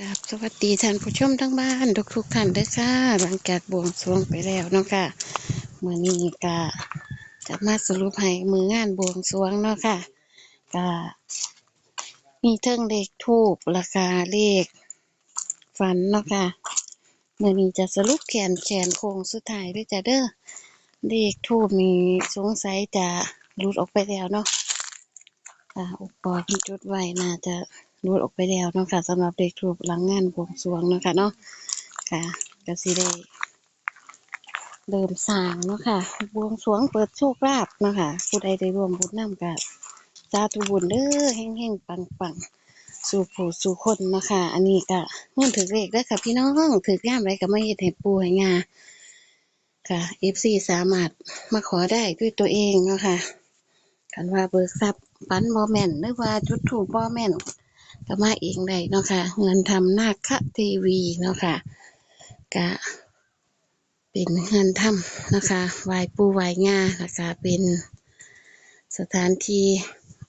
ครับสวัสดีท่านผู้ชมทั้งบ้านทุกทุกท่านด้วยค่ะ หลังจากบวงสรวงไปแล้วเนาะค่ะเมื่อนี้ก็จะมาสรุปให้มืองานบวงสรวงเนาะค่ะก็มีเทิงเลขทูบราคาเลขฝันเนาะค่ะเมื่อนี้จะสรุปแขนแขนโค้งสุดท้ายด้วยจ้ะเด้อเลขทูบมีสงสัยจะหลุดออกไปแล้วเนาะอ่าอุปกรณ์จุดไว้น่าจะ รูดออกไปแล้วเนาะค่ะสำหรับเด็กถูกหลังงานบวงสรวงเนาะค่ะเนาะค่ะก็สิได้เริ่มสางเนาะค่ะ บวงสรวงเปิดโชคลาภเนาะค่ะผู้ใดได้ร่วมบุญนำกับสาธุบุญเด้อเฮงๆปังๆ สู่ผู้สู่คนเนาะค่ะ อันนี้ก็เงินถือเลขได้อค่ะ พี่น้องถือย่ามไรก็ไมาเฮ็ดให้ปูให้งาค่ะ FC สามารถมาขอได้ด้วยตัวเองเนาะค่ะคันว่าเบิกทรัพย์ปันบ่แม่นหรือว่าจุดถูกบ่แม่น ก็มาเองได้เนาะค่ะเงินทำนาคทีวีเนาะค่ะก็เป็นเงินทำนะคะไหวปูไหวงานะคะเป็นสถานที่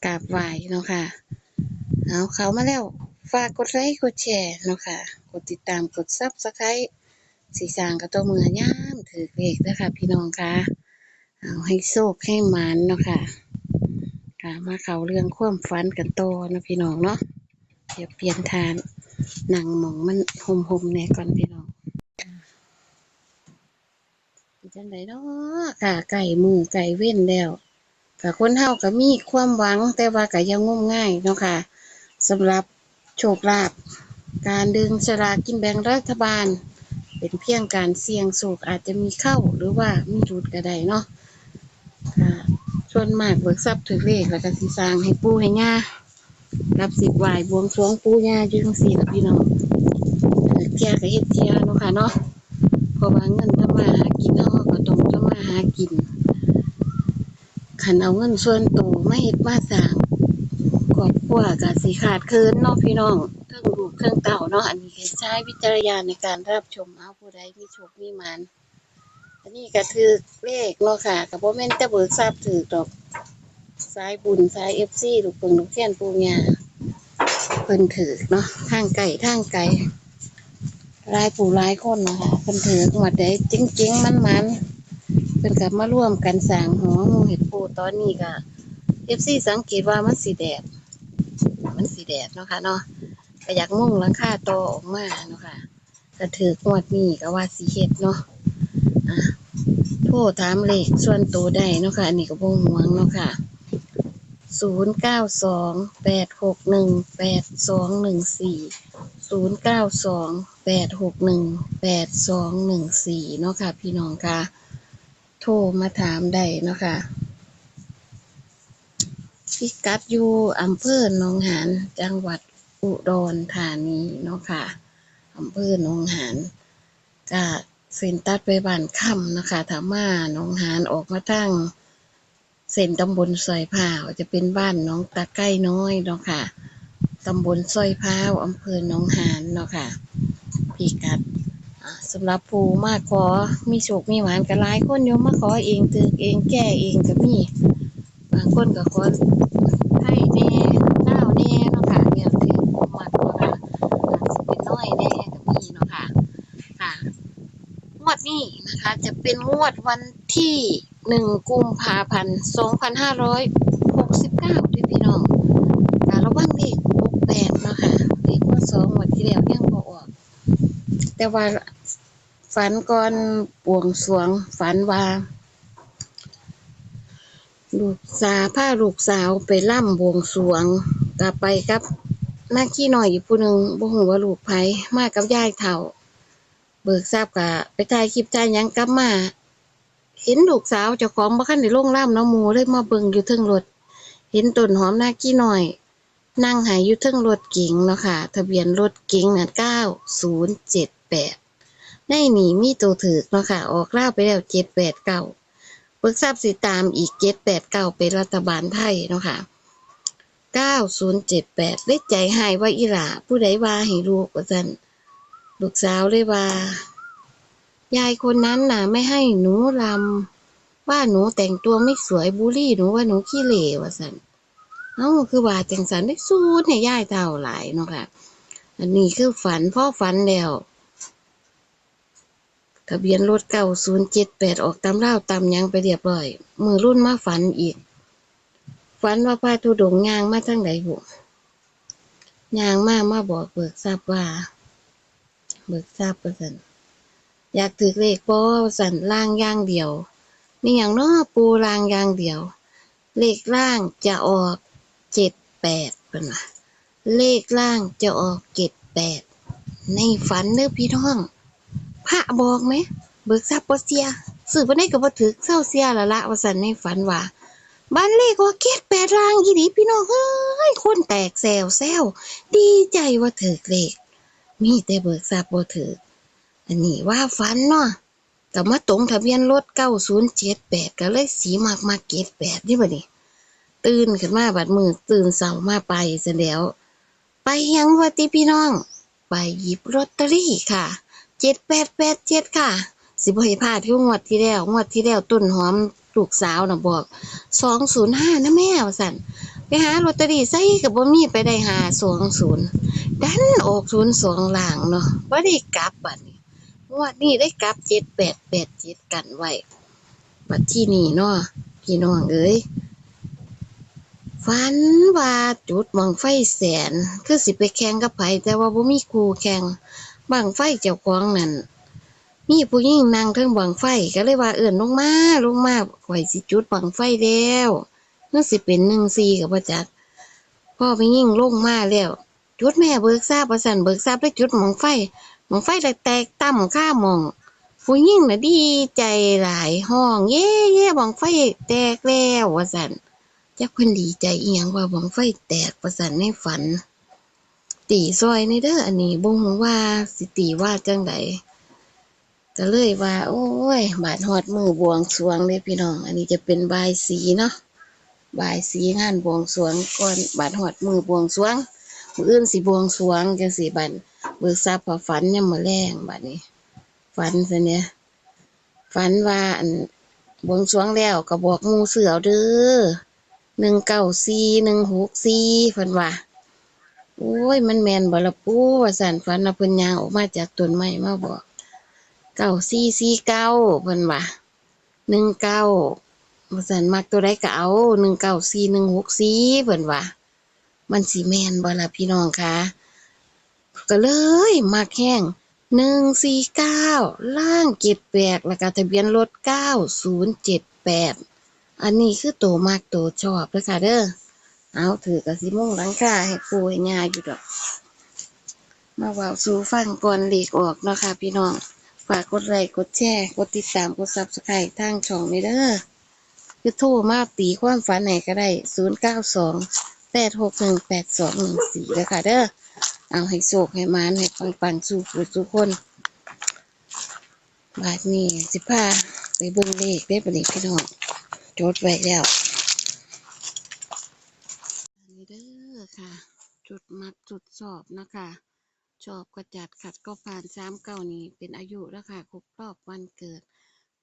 กราบไหวเนาะค่ะเอาเขามาแล้วฝากกดไลค์กดแชร์เนาะค่ะกดติดตามกดซับสไครต์สีสางกับตัวมือย่ามถือเลขนะคะพี่น้องค่ะเอาให้โชคให้หมานเนาะค่ะค่ะมาเขาเรื่องความฝันกันโตเนาะพี่น้องเนาะ เดี๋ยวเปลี่ยนทานหนังหมองมันหมหมแน่ก่อนพี่น้องจังไดเนาะค่ะไก่มือไก่เว้นแล้วค่ะคนเฮาก็มีความหวัง แต่ว่าก็ยังงมง่ายเนาะค่ะสำหรับโชคลาภการดึงสลากกินแบ่งรัฐบาล เป็นเพียงการเสี่ยงโชคอาจจะมีเข้าหรือว่ามีรุดก็ได้เนาะค่ะส่วนมากเบิกทรัพย์ถือเลขแล้วก็สิสร้างให้ปูให้ย่า รับสิบไหวบวงสรวงปู่ย่าอยู่จังซี่ล่ะพี่น้องเที่ยก็เฮ็ดเที่ยเนาะค่ะเนาะเพราะว่าเงินทำมาหากินเฮาะก็ต้องทำมาหากินคันเอาเงินส่วนตัวมาเฮ็ดมาสร้างครอบครัวก็สิขาดคินเนาะพี่น้องเทั้งลูกเทั้งเต้าเนาะอันนี้ใช้วิจารณญาณในการรับชมเอาผู้ใดมีโชคมีมานอันนี้ก็ถือเลขเนาะค่ะก็บ่แม่นแต่เบิกทรัพย์ถือดอก สายบุญสาย FC ลูกเพิ่นลูกเทียนปู่ย่าเพิ่นถือเนาะทางไก่ทางไก่ลายผู้หลายคนเนาะคะเพิ่นถือหวดใดจริงๆมันมันเพิ่นกลับมาร่วมกันสางหอหมูเห็ดปูตอนนี้ก็เอฟซีสังเกตว่ามันสีแดด มันสีแดดเนาะค่ะเนาะก็อยากมุ่งหลังคาโตออกมาเนาะค่ะก็ถือกวดนี้ก็ว่าสีเฮ็ดเนาะโทรถามเลขส่วนตัวได้เนาะค่ะอันนี้ก็บ่ห่วงเนาะค่ะ ศูนย์เก้าสองแปดหกหนึ่งแปดสองหนึ่งสี่ศูนย์เก้าสองแปดหกหนึ่งแปดสองหนึ่งสี่เนาะค่ะ พี่น้องค่ะ โทรมาถามได้เนาะค่ะพิกัดอยู่อำเภอหนองหานจังหวัดอุดรธานีเนาะค่ะอำเภอหนองหานก็เส้นตัดไปบ้านค่ำนะคะถามมาหนองหานออกมาตั้ง เส้นตำบลซอยพร้าวจะเป็นบ้านน้องตะไก้น้อยเนาะค่ะตำบลซอยพร้าวอำเภอหนองหานเนาะค่ะพี่กัดสำหรับผู้มาขอมีโชคมีหวานกันหลายคนโยมมาขอเองตึกเองแก้เองก็มีบางคนก็ขอให้แน่เล่าวแน่เนาะค่ะเนี่ยถือผู้มักเนาะค่ะอาจจะเป็นน้อยแน่ก็มีเนาะค่ะค่ะงวดนี้นะคะ จะเป็นงวดวันที่ หนึ่งกุมภาพันธ์สองพันห้าร้อยหกสิบเก้าด้วยพี่น้องการระวังเลขหกแปดเนาะคะเลขว่าสองงวดที่แล้วยังบอออก แต่ว่าฝันก่อนบวงสวงฝันว่า ลูกสาวพาลูกสาวไปล่ำบวงสวงกลับไปกับหน้าขี้หน่อยอยู่ผู้หนึ่งบ่หูว่าลูกไผมากับยายเฒ่า เบิกทราบกะไปถ่ายคลิปถ่ายยังกลับมา เห็นลูกสาวเจ้าของบ่คันได้ลงล่ำนาะหมู่เลยมาเบิ่งอยู่เทิงรถ เห็นต้นหอมหน้ากี้หน่อย นั่งหายอยู่เทิงรถเก๋งเนาะค่ะ ทะเบียนรถเก๋งน่ะ9078ในนี่มีตัวถือเนาะค่ะ ออกล่าไปแล้ว 789เบิกทราบสิตามอีก 789เป็นรัฐบาลไทยเนาะค่ะ9078ได้ใจหายว่าอีหล่าผู้ใดว่าให้ลูกว่าซั่นลูกสาวเลยว่า ยายคนนั้นน่ะ ไม่ให้หนูลำว่าหนูแต่งตัวไม่สวยบูลลี่หนูว่าหนูขี้เหร่ว่าสันเอ้าคือว่าจังสันได้สู้ให้ยายเท่าหลายเนาะค่ะ อันนี้คือฝันพ่อฝันแล้วทะเบียนรถเก้าศูนย์เจ็ดแปดออกตามเล่าตามยังไปเรียบร้อย มือรุ่นมาฝันอีก ฝันว่าพระธุดงยางมาทั้งไหนบุยางมามาบอกเบิกทราบว่า เบิกทราบประสัน อยากถือเลขบอสันล่างย่างเดียวนี่อย่างน้อปูล่างย่างเดียว เลขล่างจะออกเจ็ดแปดเป็นว่าเลขล่างจะออกเจ็ดแปดในฝันเด้อพี่น้อง พระบอกไหม เบิกทรัพย์บ่เสียสื่อบ่ได้ก็บ่ถึกเศร้าเสียละละว่าซั่นในฝันว่าบ้านเลขว่าเกตแปดรางอีหลีพี่น้องเอ้ยคนแตกแซวแซวดีใจว่าถึกเลขมีแต่เบิกทรัพย์บ่ถึก อันนี้ว่าฝันเนาะก็มาตรงทะเบียนรถ9078ก็เลยสีมากมาเกต8นี่บัดนี้ตื่นขึ้นมาบัดมือตื่นเช้ามาไปซะแล้ว ไปยังว่าติพี่น้อง ไปหยิบลอตเตอรี่ค่ะเจ็ดแปดแปดเจ็ดค่ะ สิบห้พาดที่งวดที่แล้วงวดที่แล้วต้นหอมลูกสาวน่ะบอกสองศูนย์ห้านะแม่สันไปหาลอตเตอรี่ใส่กับบ่มีไปได้หาสองศูนย์ดันออกศูนย์สองหลังเนาะว่ได้กลับบัดนี้ งวดนี้ได้กลับเจ็ดแปดแปดเจ็ดกันไว้บัดที่นี่เนาะพี่น้องเอ้ยฝันว่าจุดบังไฟแสน คือสิไปแข่งกับไผแต่ว่าบ่มีครูแข่งบังไฟเจ้าของนั่นมีผู้หญิงนั่งเทิงบังไฟก็เลยว่าเอื่นลงมาลงมาข่อยสิจุดบังไฟแล้วนั่นสิเป็นหนึ่งซีกับประจักพ่อไปยิ่งลงมาแล้วจุดแม่เบิกทราบประสันเบิกทราบได้จุดบังไฟ งไฟแตกต่ำข้ามองผู้หญิงน่ะดีใจหลายห้อง เย่เย่บังไฟแตกแล้วว่าสันจักเพิ่นดีใจอีหยังว่าบังไฟแตกประสันในฝัน ตีซอยในเด้ออันนี้บ่ฮู้ว่าสิตีว่าจังใดก็เลยว่า โอ้ย บาดฮอดมือบวงสรวงเด้พี่น้อง อันนี้จะเป็นบายสีเนาะบายสีงานบวงสรวงก่อนบาดฮอดมือบวงสรวง มื้ออื่นสิบวงสรวงจังสิบัด เบิกทรัพย์พอฝันยามมื้อแลงบัดนี้ ฝันซะเนี่ยฝันว่าอันบวงสรวงแล้วก็บอกหมูเสือเอาเด้อ194 164เพิ่นว่าโอ้ย มันแมนบ่ละปูว่าสันฝันว่าเพิ่นยางออกมาจากต้นไม้มาบอกเก้าสี่สี่เก้าเพิ่นว่าหนึ่งเก้าว่าสันมักตัวใดก็เอาหนึ่งเก้าสี่หนึ่งหกสี่เพิ่นว่ามันสีแมนบ่ละพี่น้องคะ ก็เลยมักแห้งหนึ่งสี่เก้าล่างเจ็ดแปดแล้วก็ทะเบียนรถเก้าศูนย์เจ็ดแปดอันนี้คือตัวมากตัวชอบเลยค่ะเด้อเอาถือกระสิมุ่งหลังคาให้ปูให้ยาอยู่ดอก มาว่าสู่ฟังก่อนหลีกออกเนาะค่ะพี่น้อง ฝากกดไลค์กดแชร์ กดติดตามกดซับสไครต์ทางช่องนี้เด้อคือโทรมาตีความฝันไหนก็ได้0 9 2 8 6 1 8 2 1 4เลยค่ะเด้อ เอาให้โศกให้มานให้ปังปังสู่ผู้สู่คน บาทนี้สิพาไปเบิ่งเลขได้ปะนี่พี่น้องจดไว้แล้วนนี้เด้อค่ะ จุดมัดจุดสอบนะคะชอบก็จัดขัดก็ผ่านสามเก้านี้เป็นอายุแล้วค่ะครบรอบวันเกิด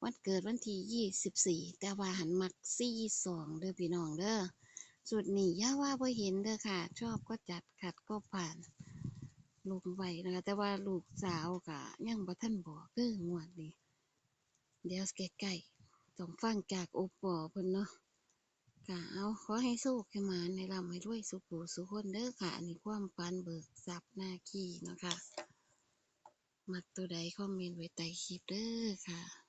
วันเกิดวันที่ยี่สิบสี่แต่ว่าหันมักสี่สองเด้อพี่น้องเด้อสุดนี้ย่าว่าบ่เห็นเด้อค่ะ ชอบก็จัดขัดก็ผ่าน ลูกไว้นะคะ แต่ว่าลูกสาวกะยังบ่ท่านบอกคืองวดนี้เดี๋ยวใกล้ๆต้องฟังจากโอปอเพิ่นเนาะกะเอาขอให้สู้ให้มาในลำให้ด้วยสุขูสุขคนเด้อค่ะ อันนี้ความปันเบิกซับหน้าขี้เนาะค่ะ มักตัวใดคอมเมนต์ไว้ใต้คลิปเด้อค่ะ